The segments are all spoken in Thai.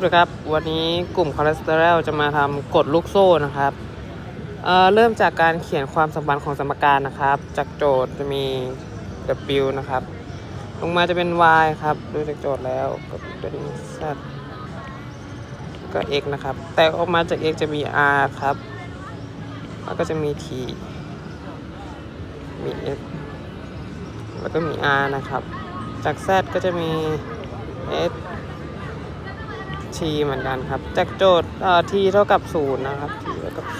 สวัสดีครับวันนี้กลุ่มคอเลสเตอรอลจะมาทำกฎลูกโซ่นะครับเเริ่มจากการเขียนความสัมพันธ์ของสมการนะครับ จากโจทย์จะมี W นะครับ ลงมาจะเป็น y ครับ ดูจากโจทย์แล้วก็เป็น z ก็ x นะครับ แต่ออกมาจาก x จะมี r ครับ แล้วก็จะมี t มี s แล้วก็มี r นะครับ จาก z ก็จะมี s t เหมือนกันครับ จากโจทย์เอ่อ t เท่ากับ0นย์นะครับ t เท่ากับ0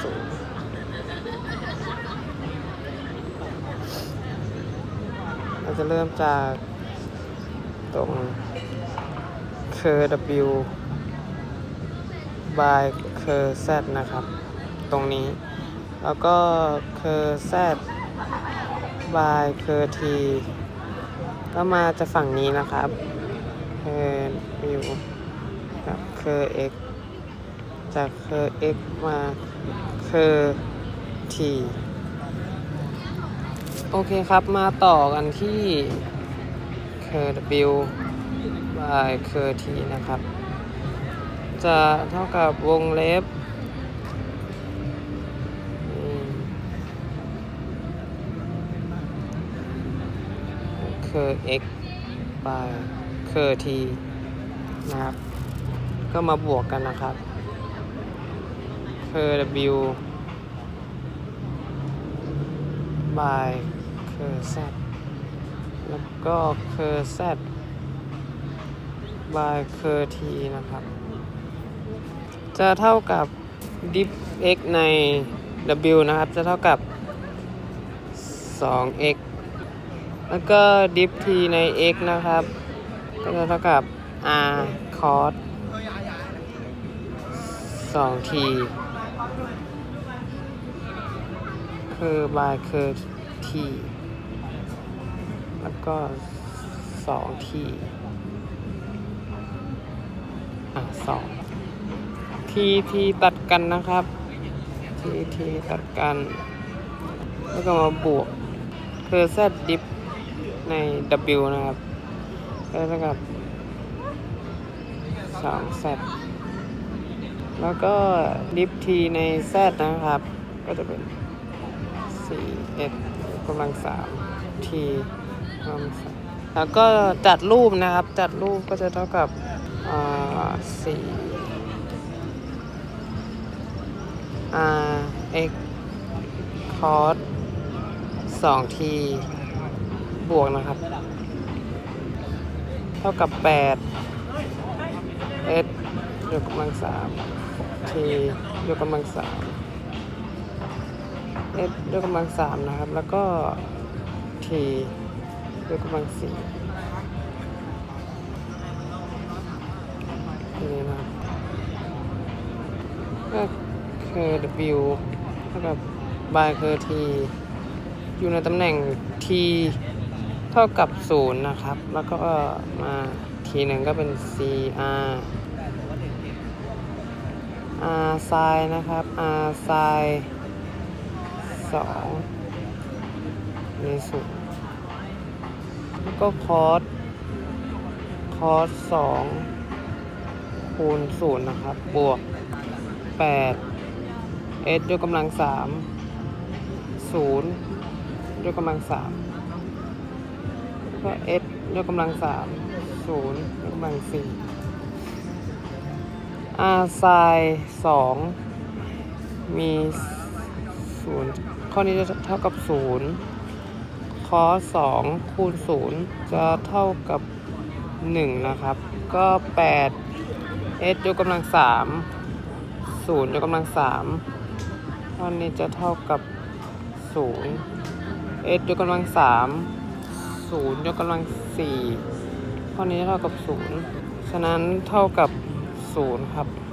เราจะเริ่มจากตรง curw by cur z นะครับ ตรงนี้ แล้วก็ cur z by cur t ก็มาจะฝั่งนี้นะครับ curve w กับเคอร์จากเคอร์ x มาเคอร์ t โอเคครับมาต่อกันที่เคอร์ w by เคอร์ t นะครับ จะเท่ากับวงเล็บอืมเคอร์ x by เคอร์ t นะครับ ก็มาบวกกันนะครับคือ W by คือ Z แล้วก็คือ Z by คือ T นะครับ จะเท่ากับ diff x ใน W นะครับ จะเท่ากับ 2x แล้วก็ diff t ใน x นะครับ ก็จะเท่ากับ r cos สองทีคือบายคือทีแล้วก็สองทีอะสองทีทีตัดกันนะครับ ทีทีตัดกัน แล้วก็มาบวกคือ z ดิฟใน w นะครับก็เท่ากับสอง z แล้วก็ดิฟทีใน z นะครับ ก็จะเป็น 4 x กำลัง 3 t กำลังสามแล้วก็จัดรูปนะครับ จัดรูปก็จะเท่ากับอ่า4 r x cos 2 t บวกนะครับ เท่ากับ8 s ยกกำลังสาม t ยกกำลังสาม s ยกกำลังสามนะครับ แล้วก็ t ยกกำลังสี่นี่นะก็คือ w เท่ากับ by คือ t อยู่ในตำแหน่ง t เท่ากับศูนย์นะครับ แล้วก็มา t หนึ่งก็เป็น cr r ไซน์นะครับ r ไซน์สองในศูนย์แล้วก็คอสคอสสองคูณศูนย์นะครับ บวกแปด s ยกกำลังสามศูนย์ยกกำลังสามก็ s ยกกำลังสามศูนย์ยกกำลังสี่ r ไซสองมีศูนย์ข้อนี้จะเท่ากับศูนย์คอสองคูณศูนย์จะเท่ากับหนึ่งนะครับ ก็แปด s ยกกำลังสามศูนย์ยกกำลังสามข้อนี้จะเท่ากับศูนย์ s ยกกำลังสามศูนย์ยกกำลังสี่ข้อนี้เท่ากับศูนย์ฉะนั้นเท่ากับ ศูนย์ครับ